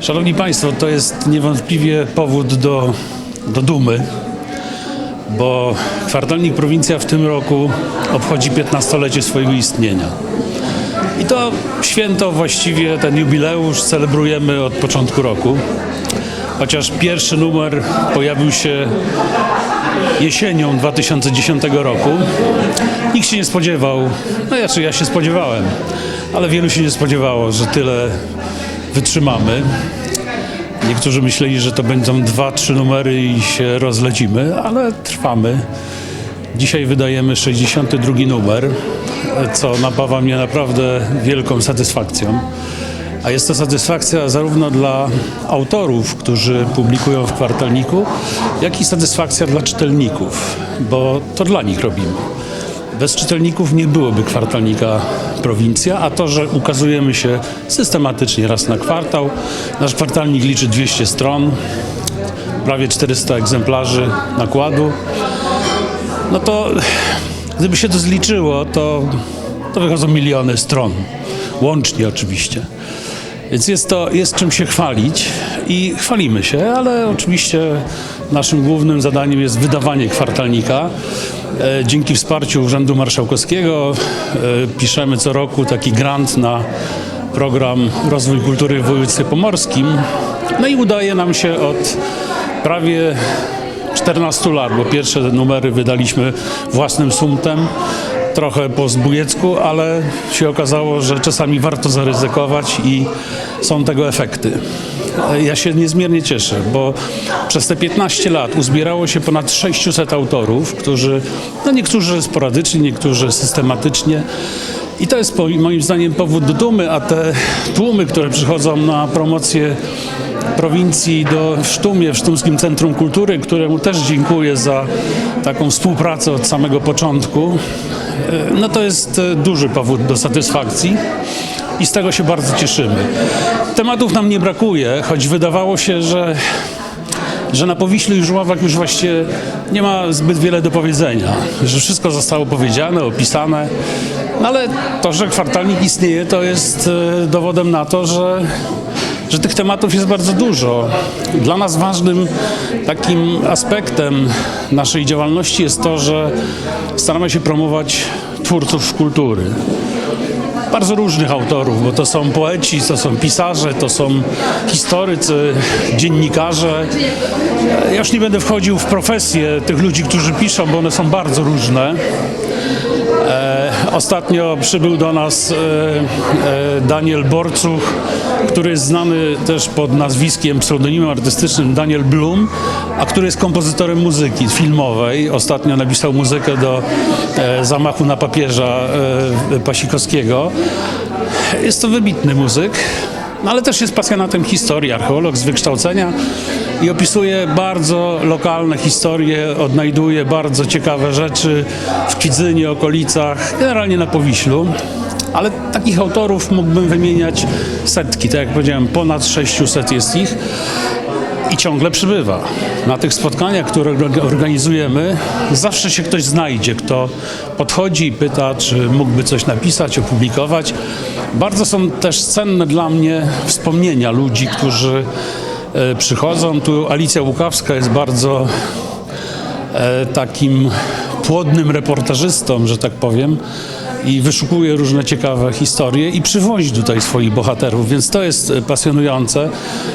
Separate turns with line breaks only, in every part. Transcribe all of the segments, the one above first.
Szanowni Państwo, to jest niewątpliwie powód do, do dumy, bo kwartalnik Prowincja w tym roku obchodzi 15-lecie swojego istnienia. I to święto, właściwie ten jubileusz celebrujemy od początku roku. Chociaż pierwszy numer pojawił się jesienią 2010 roku. Nikt się nie spodziewał, no znaczy ja się spodziewałem, ale wielu się nie spodziewało, że tyle wytrzymamy. Niektórzy myśleli, że to będą dwa, trzy numery i się rozlecimy, ale trwamy. Dzisiaj wydajemy 62 numer, co napawa mnie naprawdę wielką satysfakcją. A jest to satysfakcja zarówno dla autorów, którzy publikują w kwartalniku, jak i satysfakcja dla czytelników, bo to dla nich robimy. Bez czytelników nie byłoby kwartalnika Prowincja, a to, że ukazujemy się systematycznie raz na kwartał. Nasz kwartalnik liczy 200 stron, prawie 400 egzemplarzy nakładu. No to gdyby się to zliczyło, to, to wychodzą miliony stron, łącznie oczywiście. Więc jest to, jest czym się chwalić i chwalimy się, ale oczywiście naszym głównym zadaniem jest wydawanie kwartalnika. E, Dzięki wsparciu Urzędu Marszałkowskiego e, piszemy co roku taki grant na program Rozwój Kultury w województwie pomorskim. No i udaje nam się od prawie 14 lat, bo pierwsze numery wydaliśmy własnym sumtem, trochę po zbójecku, ale się okazało, że czasami warto zaryzykować i są tego efekty. Ja się niezmiernie cieszę, bo przez te 15 lat uzbierało się ponad 600 autorów, którzy, no niektórzy sporadycznie, niektórzy systematycznie. I to jest moim zdaniem powód do dumy, a te tłumy, które przychodzą na promocję prowincji do Sztumie, w Sztumskim Centrum Kultury, któremu też dziękuję za taką współpracę od samego początku. E, No to jest e, duży powód do satysfakcji i z tego się bardzo cieszymy. Tematów nam nie brakuje, choć wydawało się, że że na Powiślu i Żuławach już właściwie nie ma zbyt wiele do powiedzenia, że wszystko zostało powiedziane, opisane, no ale to, że kwartalnik istnieje, to jest e, dowodem na to, że, że tych tematów jest bardzo dużo. Dla nas ważnym takim aspektem naszej działalności jest to, że staramy się promować twórców kultury bardzo różnych autorów, bo to są poeci, to są pisarze, to są historycy, dziennikarze. Ja już nie będę wchodził w profesje tych ludzi, którzy piszą, bo one są bardzo różne. E, Ostatnio przybył do nas e, e, Daniel Borcuch, który jest znany też pod nazwiskiem, pseudonimem artystycznym Daniel Blum, a który jest kompozytorem muzyki filmowej. Ostatnio napisał muzykę do e, zamachu na papieża Pasikowskiego. Jest to wybitny muzyk, no ale też jest pasjonatem historii, archeolog z wykształcenia i opisuje bardzo lokalne historie, odnajduje bardzo ciekawe rzeczy w Kwidzynie, okolicach, generalnie na Powiślu. Ale takich autorów mógłbym wymieniać setki, tak jak powiedziałem, ponad 600 jest ich i ciągle przybywa. Na tych spotkaniach, które orga- organizujemy, zawsze się ktoś znajdzie, kto podchodzi i pyta, czy mógłby coś napisać, opublikować. Bardzo są też cenne dla mnie wspomnienia ludzi, którzy przychodzą. Tu Alicja Łukawska jest bardzo e, takim płodnym reportażystą, że tak powiem, i wyszukuje różne ciekawe historie i przywozi tutaj swoich bohaterów, więc to jest e, pasjonujące.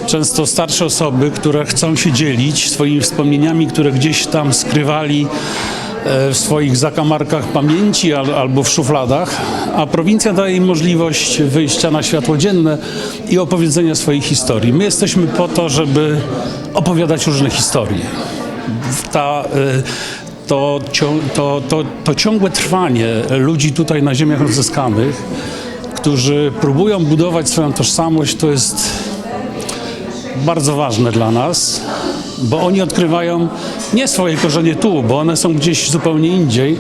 Często starsze osoby, które chcą się dzielić swoimi wspomnieniami, które gdzieś tam skrywali e, w swoich zakamarkach pamięci al, albo w szufladach, a prowincja daje im możliwość wyjścia na światło dzienne i opowiedzenia swojej historii. My jesteśmy po to, żeby opowiadać różne historie ta, y, to, to, to, to ciągłe trwanie ludzi tutaj na ziemiach odzyskanych, którzy próbują budować swoją tożsamość, to jest bardzo ważne dla nas, bo oni odkrywają nie swoje korzenie tu, bo one są gdzieś zupełnie indziej,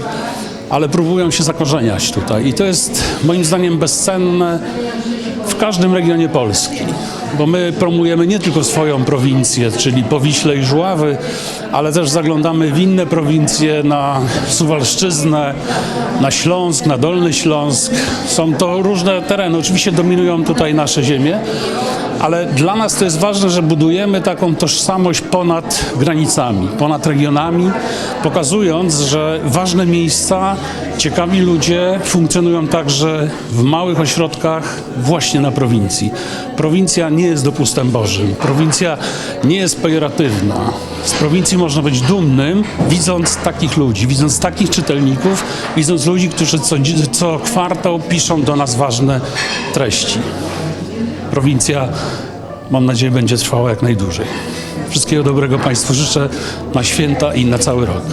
ale próbują się zakorzeniać tutaj. I to jest moim zdaniem bezcenne w każdym regionie Polski, bo my promujemy nie tylko swoją prowincję, czyli Powiśle i Żuławy, ale też zaglądamy w inne prowincje, na Suwalszczyznę, na Śląsk, na Dolny Śląsk. Są to różne tereny, oczywiście dominują tutaj nasze ziemie, ale dla nas to jest ważne, że budujemy taką tożsamość ponad granicami, ponad regionami, pokazując, że ważne miejsca, ciekawi ludzie funkcjonują także w małych ośrodkach właśnie na prowincji. Prowincja nie jest dopustem Bożym. Prowincja nie jest pejoratywna. Z prowincji można być dumnym, widząc takich ludzi, widząc takich czytelników, widząc ludzi, którzy co, co kwartał piszą do nas ważne treści prowincja, mam nadzieję, będzie trwała jak najdłużej. Wszystkiego dobrego Państwu życzę na święta i na cały rok.